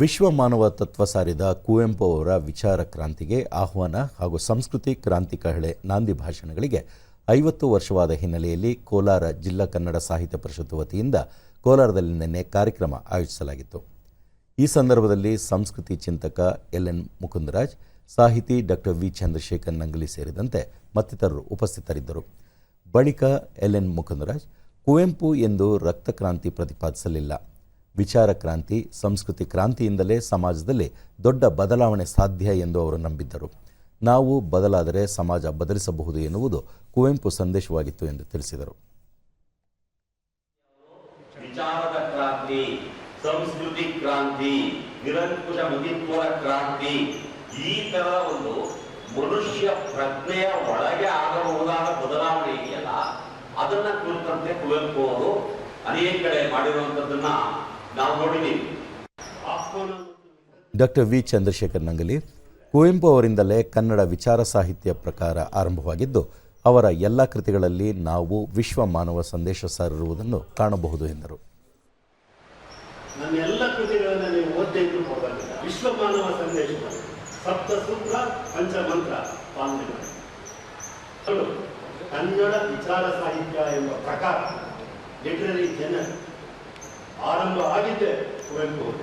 ವಿಶ್ವ ಮಾನವ ತತ್ವ ಸಾರಿದ ಕುವೆಂಪು ಅವರ ವಿಚಾರ ಕ್ರಾಂತಿಗೆ ಆಹ್ವಾನ ಹಾಗೂ ಸಂಸ್ಕೃತಿ ಕ್ರಾಂತಿ ಕಹಳೆ ನಾಂದಿ ಭಾಷಣಗಳಿಗೆ ಐವತ್ತು ವರ್ಷವಾದ ಹಿನ್ನೆಲೆಯಲ್ಲಿ ಕೋಲಾರ ಜಿಲ್ಲಾ ಕನ್ನಡ ಸಾಹಿತ್ಯ ಪರಿಷತ್ತು ವತಿಯಿಂದ ಕೋಲಾರದಲ್ಲಿ ನಿನ್ನೆ ಕಾರ್ಯಕ್ರಮ ಆಯೋಜಿಸಲಾಗಿತ್ತು. ಈ ಸಂದರ್ಭದಲ್ಲಿ ಸಂಸ್ಕೃತಿ ಚಿಂತಕ ಎಲ್ ಎನ್ ಮುಕುಂದರಾಜ್, ಸಾಹಿತಿ ಡಾಕ್ಟರ್ ವಿ ಚಂದ್ರಶೇಖರ್ ನಂಗಲಿ ಸೇರಿದಂತೆ ಮತ್ತಿತರರು ಉಪಸ್ಥಿತರಿದ್ದರು. ಬಳಿಕ ಎಲ್ ಎನ್ ಮುಕುಂದರಾಜ್, ಕುವೆಂಪು ಎಂದು ರಕ್ತ ಕ್ರಾಂತಿ ಪ್ರತಿಪಾದಿಸಲಿಲ್ಲ. ವಿಚಾರ ಕ್ರಾಂತಿ, ಸಂಸ್ಕೃತಿ ಕ್ರಾಂತಿಯಿಂದಲೇ ಸಮಾಜದಲ್ಲಿ ದೊಡ್ಡ ಬದಲಾವಣೆ ಸಾಧ್ಯ ಎಂದು ಅವರು ನಂಬಿದ್ದರು. ನಾವು ಬದಲಾದರೆ ಸಮಾಜ ಬದಲಿಸಬಹುದು ಎನ್ನುವುದು ಕುವೆಂಪು ಸಂದೇಶವಾಗಿತ್ತು ಎಂದು ತಿಳಿಸಿದರು. ವಿಚಾರದ ಕ್ರಾಂತಿ, ಸಂಸ್ಕೃತಿ ಕ್ರಾಂತಿ, ನಿರಂಕುಶ ಮತಿತ್ವದ ಕ್ರಾಂತಿ, ಈ ತರ ಒಂದು ಮನುಷ್ಯ ಪ್ರಜ್ಞೆಯ ಒಳಗೆ ಆಗಬಹುದಾದ ಬದಲಾವಣೆ ಇದೆಯಲ್ಲ, ಅದನ್ನ ಕುರಿತಂತೆ ಕುವೆಂಪು ಅವರು ಅನೇಕ ಕಡೆ ಮಾಡಿರುವಂತದ್ದನ್ನ ನಾವು ನೋಡಿದ್ದೀವಿ. ಡಾಕ್ಟರ್ ವಿ ಚಂದ್ರಶೇಖರ್ ನಂಗಲಿ ಕುವೆಂಪು ಅವರಿಂದಲೇ ಕನ್ನಡ ವಿಚಾರ ಸಾಹಿತ್ಯ ಪ್ರಕಾರ ಆರಂಭವಾಗಿದ್ದು ಅವರ ಎಲ್ಲ ಕೃತಿಗಳಲ್ಲಿ ನಾವು ವಿಶ್ವ ಮಾನವ ಸಂದೇಶ ಸಾರಿರುವುದನ್ನು ಕಾಣಬಹುದು ಎಂದರು. ನನ್ನ ಎಲ್ಲ ಕೃತಿಗಳನ್ನು ನೀವು ಓದ್ತಾ ಇದ್ರು ಪರವಾಗಿಲ್ಲ. ವಿಶ್ವಮಾನವ ಸಂದೇಶ. ಸಪ್ತ ಸೂತ್ರ ಪಂಚಮಂತ್ರ ಪಾಲನೆ ಕನ್ನಡ ವಿಚಾರ ಸಾಹಿತ್ಯ ಎಂಬ ಪ್ರಕಾರ 아는 거 아기 때 고백도